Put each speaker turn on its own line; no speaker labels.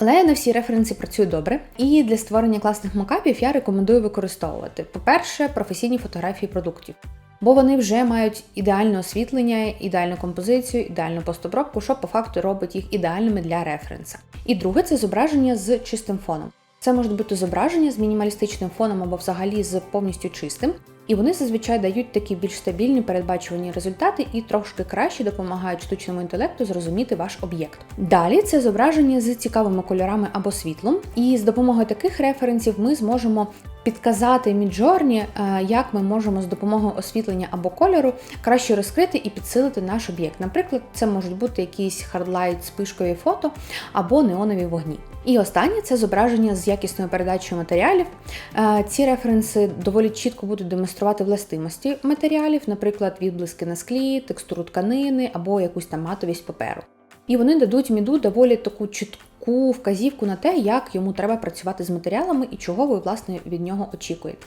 Але не всі референси працюють добре, і для створення класних макапів я рекомендую використовувати, по-перше, професійні фотографії продуктів, бо вони вже мають ідеальне освітлення, ідеальну композицію, ідеальну постобробку, що по факту робить їх ідеальними для референса. І друге це зображення з чистим фоном. Це можуть бути зображення з мінімалістичним фоном або взагалі з повністю чистим, і вони зазвичай дають такі більш стабільні передбачувані результати і трошки краще допомагають штучному інтелекту зрозуміти ваш об'єкт. Далі це зображення з цікавими кольорами або світлом, і з допомогою таких референсів ми зможемо підказати Midjourney, е, як ми можемо з допомогою освітлення або кольору краще розкрити і підсилити наш об'єкт. Наприклад, це можуть бути якісь хардлайт спишкові фото або неонові вогні. І останнє це зображення з якісною передачею матеріалів. Е, Ці референси доволі чітко будуть демонструвати властивості матеріалів, наприклад, відблиски на склі, текстуру тканини або якусь там матовість паперу. І вони дадуть міду доволі таку чітку вказівку на те, як йому треба працювати з матеріалами і чого ви власне від нього очікуєте.